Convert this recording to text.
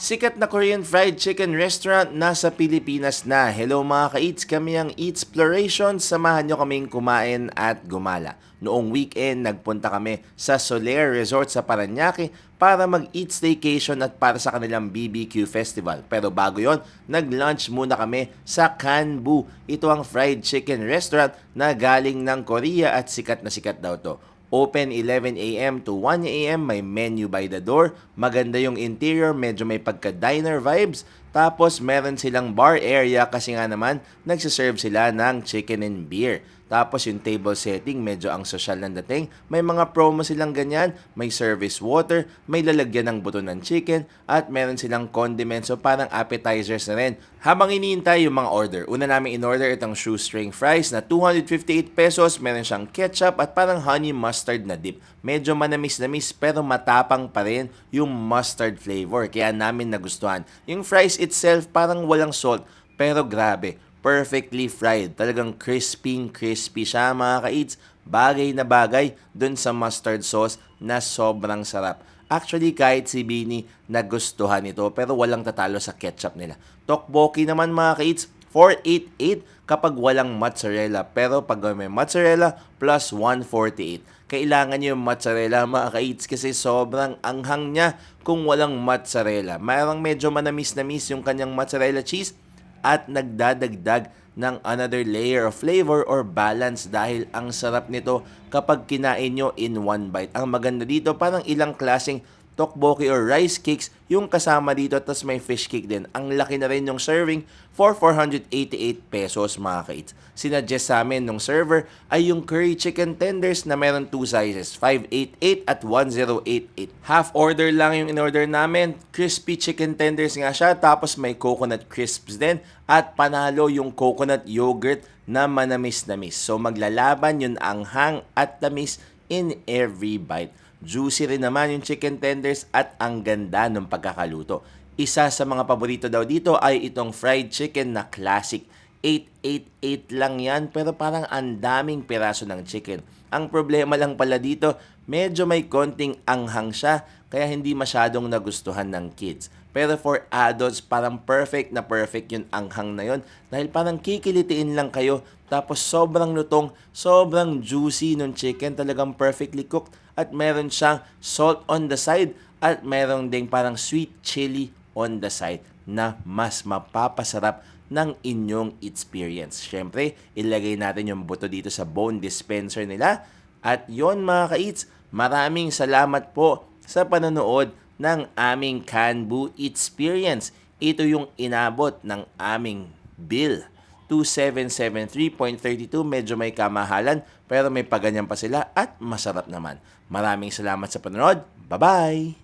Sikat na Korean fried chicken restaurant nasa Pilipinas na. Hello mga ka-eats, kami ang Eatsploration. Samahan nyo kaming kumain at gumala. Noong weekend, nagpunta kami sa Soler Resort sa Paranaque para mag-eat staycation at para sa kanilang BBQ festival. Pero bago yon, nag-lunch muna kami sa Kanbu. Ito ang fried chicken restaurant na galing ng Korea at sikat na sikat daw to. Open 11 a.m. to 1 a.m. May menu by the door. Maganda yung interior, medyo may pagka-diner vibes. Tapos meron silang bar area kasi nga naman nagsiserve sila ng chicken and beer. Tapos yung table setting, medyo ang social ng dating. May mga promo silang ganyan, may service water, may lalagyan ng buto ng chicken, at meron silang condiments, so parang appetizers na rin. Habang iniintay yung mga order, una namin in-order itong shoestring fries na 258 pesos, meron siyang ketchup at parang honey mustard na dip. Medyo manamis-namis pero matapang pa rin yung mustard flavor, kaya namin nagustuhan. Yung fries itself parang walang salt, pero grabe, perfectly fried. Talagang crispy, crispy siya mga ka-eats. Bagay na bagay dun sa mustard sauce na sobrang sarap. Actually, kahit si Bini nagustuhan ito pero walang tatalo sa ketchup nila. Tokboki naman mga ka-eats, 488 kapag walang mozzarella. Pero pag may mozzarella, plus 148. Kailangan nyo yung mozzarella mga ka-eats kasi sobrang anghang niya kung walang mozzarella. Mayroong medyo manamis-namis yung kanyang mozzarella cheese at nagdadagdag ng another layer of flavor or balance dahil ang sarap nito kapag kinain nyo in one bite. Ang maganda dito, parang ilang klaseng tokboki or rice cakes yung kasama dito tapos may fish cake din. Ang laki na rin yung serving for 488 pesos mga kaits. Sinuggest sa amin nung server ay yung curry chicken tenders na meron two sizes, 588 at 1088. Half order lang yung in-order namin. Crispy chicken tenders nga siya tapos may coconut crisps din at panalo yung coconut yogurt na manamis-namis. So maglalaban yun ang hang at tamis in every bite. Juicy rin naman yung chicken tenders at ang ganda ng pagkakaluto. Isa sa mga paborito daw dito ay itong fried chicken na classic. 888 lang yan pero parang ang daming piraso ng chicken. Ang problema lang pala dito, medyo may konting anghang siya kaya hindi masyadong nagustuhan ng kids. Pero for adults, parang perfect na perfect yung anghang na yon dahil parang kikilitiin lang kayo tapos sobrang lutong, sobrang juicy nung chicken, talagang perfectly cooked at meron siyang salt on the side at meron ding parang sweet chili on the side na mas mapapasarap ng inyong experience. Siyempre, ilagay natin yung buto dito sa bone dispenser nila. At yon mga ka-eats, maraming salamat po sa panonood ng aming Canbu Experience. Ito yung inabot ng aming bill. 2773.32 medyo may kamahalan pero may paganyan pa sila at masarap naman. Maraming salamat sa panonood. Bye-bye!